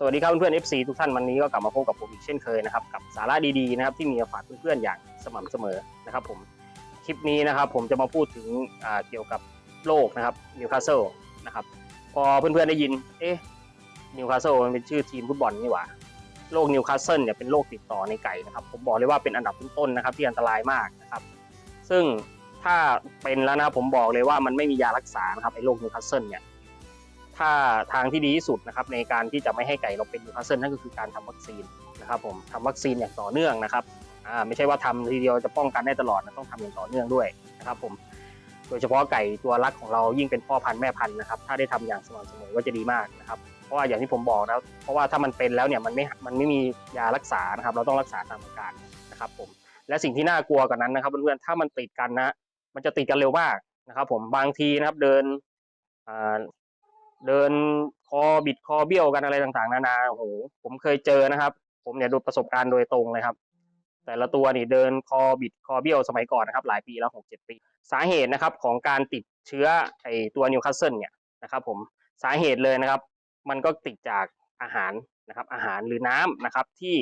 สวัสดีครับเพื่อนๆ FC ทุกท่านวันนี้ก็กลับมาพบกับผมอีกเช่นเคยนะครับกับสาระดีๆนะครับที่มีฝากเพื่อนๆอย่างสม่ำเสมอนะครับผมคลิปนี้นะครับผมจะมาพูดถึงอ่าเกี่ยวกับโรคนะครับนิวคาสเซิลนะครับพอเพื่อนๆได้ยินเอ๊ะนิวคาสเซิลมันเป็นชื่อทีมฟุตบอลนี่หว่าโรคนิวคาสเซิลเนี่ยเป็นโรคติดต่อในไก่นะครับผมบอกเลยว่าเป็นอันดับต้นๆนะครับที่อันตรายมากนะครับซึ่งถ้าเป็นแล้วนะครับผมบอกเลยว่ามันไม่มียารักษานะครับไอ้โรคนิวคาสเซิลเนี่ย ถ้าทางที่ดีที่สุดนะครับในการที่จะไม่ให้ไก่เราเป็นนิวคาสเซิลนั่นก็คือการทำวัคซีนนะครับผมทำวัคซีนอย่างต่อเนื่องนะครับอ่าไม่ใช่ว่าทำทีเดียวจะป้องกันได้ตลอดนะต้องทำอย่างต่อเนื่องด้วยนะครับผมโดยเฉพาะไก่ตัวรักของเรายิ่งเป็นพ่อพันธุ์แม่พันธุ์นะครับถ้าได้ทำอย่างสม่ำเสมอก็จะดีมากนะครับเพราะว่าอย่างที่ผมบอกนะเพราะว่าถ้ามันเป็นแล้วเนี่ยมันไม่มันไม่มียารักษานะครับ เราต้องรักษาตามอาการนะครับผมและสิ่งที่น่ากลัวกว่านั้นนะครับเพื่อนๆถ้ามันติดกันนะมันจะติดกันเร็วมากนะครับ ผมบางทีนะครับเดิน เดินคอบิดคอเบี้ยวกันอะไรต่างๆ นานาโอ้โหผมเคยเจอนะครับ ผมเนี่ยดูประสบการณ์โดยตรงเลยครับ แต่ละตัวนี่เดินคอบิดคอเบี้ยวสมัยก่อนนะครับ หลายปีแล้วหกเจ็ดปี สาเหตุนะครับของการติดเชื้อไอตัวนิวคาสเซิลเนี่ยนะครับ ผมสาเหตุเลยนะครับ มันก็ติดจากอาหารนะครับ อาหารหรือน้ำนะครับ ที่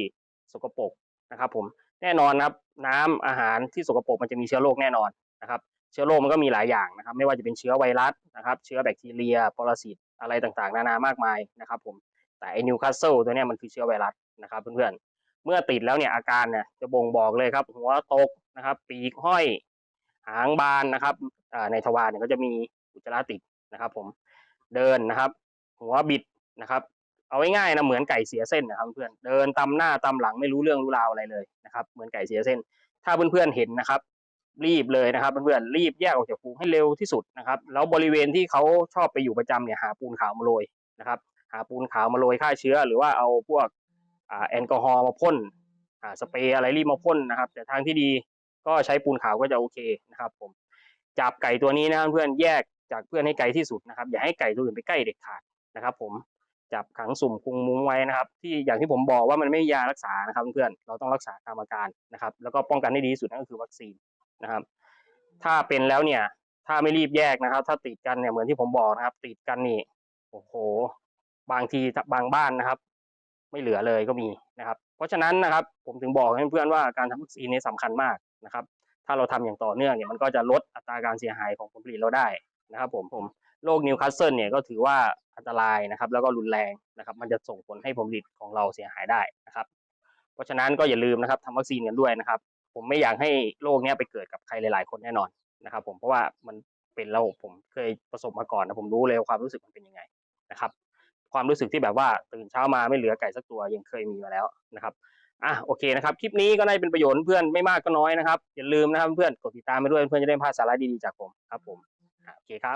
สกปรกนะครับ ผมแน่นอนครับน้ำอาหารที่สกปรกมันจะมีเชื้อโรคแน่นอนนะครับ เชื้อโรคมันก็มีหลายอย่างนะครับ ไม่ว่าจะเป็นเชื้อไวรัสนะครับ เชื้อแบคทีเรีย ปรสิต อะไรต่างๆ นานามากมายนะครับผมแต่ไอ้นิวคาสเซิลตัวนี้มันคือเชื้อไวรัสนะครับเพื่อนๆเมื่อติดแล้วเนี่ยอาการเนี่ยจะบ่งบอกเลยครับ หัวตกนะครับปีกห้อย หางบานนะครับในทวารเนี่ยก็จะมีอุจจาระติดนะครับ ผมเดินนะครับ หัวบิดนะครับ เอาง่ายๆนะเหมือนไก่เสียเส้นนะครับเพื่อนเดินตำหน้าตำหลังไม่รู้เรื่องรู้ราวอะไรเลยนะครับ เหมือนไก่เสียเส้น ถ้าเพื่อนๆเห็นนะครับ รีบเลยนะครับเพื่อนๆรีบแยกออกจากฝูงให้เร็วที่สุดนะครับแล้วบริเวณที่เขาชอบไปอยู่ประจำเนี่ยหาปูนขาวมาโรยนะครับ หาปูนขาวมาโรยฆ่าเชื้อ หรือว่าเอาพวกแอลกอฮอล์มาพ่นอ่าสเปรย์อะไรรีบมาพ่นนะครับ แต่ทางที่ดีก็ใช้ปูนขาวก็จะโอเคนะครับ ผมจับไก่ตัวนี้นะครับเพื่อนแยกจากเพื่อนให้ไกลที่สุดนะครับ อย่าให้ไก่ตัวอื่นไปใกล้เด็ดขาดนะครับ ผมจับขังสุ่มคุงมุ้งไว้นะครับ ที่อย่างที่ผมบอกว่ามันไม่ยารักษานะครับเพื่อนเราต้องรักษาตามอาการนะครับ แล้วก็ป้องกันให้ดีที่สุดนั่นก็คือวัคซีน นะครับ ถ้าเป็นแล้วเนี่ย ถ้าไม่รีบแยกนะครับ ถ้าติดกันเนี่ยเหมือนที่ผมบอกนะครับ ติดกันนี่โอ้โห บางทีบางบ้านนะครับ ไม่เหลือเลยก็มีนะครับ เพราะฉะนั้นนะครับ ผมถึงบอกให้เพื่อนๆว่าการทำวัคซีนนี่สำคัญมากนะครับ ถ้าเราทำอย่างต่อเนื่องเนี่ยมันก็จะลดอัตราการเสียหายของผลผลิตเราได้นะครับ ผมผมโรคนิวคาสเซิลเนี่ยก็ถือว่าอันตรายนะครับ แล้วก็รุนแรงนะครับ มันจะส่งผลให้ผลผลิตของเราเสียหายได้นะครับ เพราะฉะนั้นก็อย่าลืมนะครับทำวัคซีนกันด้วยนะครับ ผมไม่อยากให้โรคเนี้ยไปเกิดกับใครหลาย ๆ คนแน่นอนนะครับ ผมเพราะว่ามันเป็นแล้วผมเคยประสบมาก่อนนะผมรู้เลยว่าความรู้สึกมันเป็นยังไงนะครับ ความรู้สึกที่แบบว่าตื่นเช้ามาไม่เหลือไก่สักตัวยังเคยมีมาแล้วนะครับอะโอเคนะครับคลิปนี้ก็ได้เป็นประโยชน์เพื่อนไม่มากก็น้อยนะครับอย่าลืมนะครับเพื่อนกดติดตามไปด้วยเพื่อนจะได้พลาดสาระดีๆจากผมครับผมโอเคครับ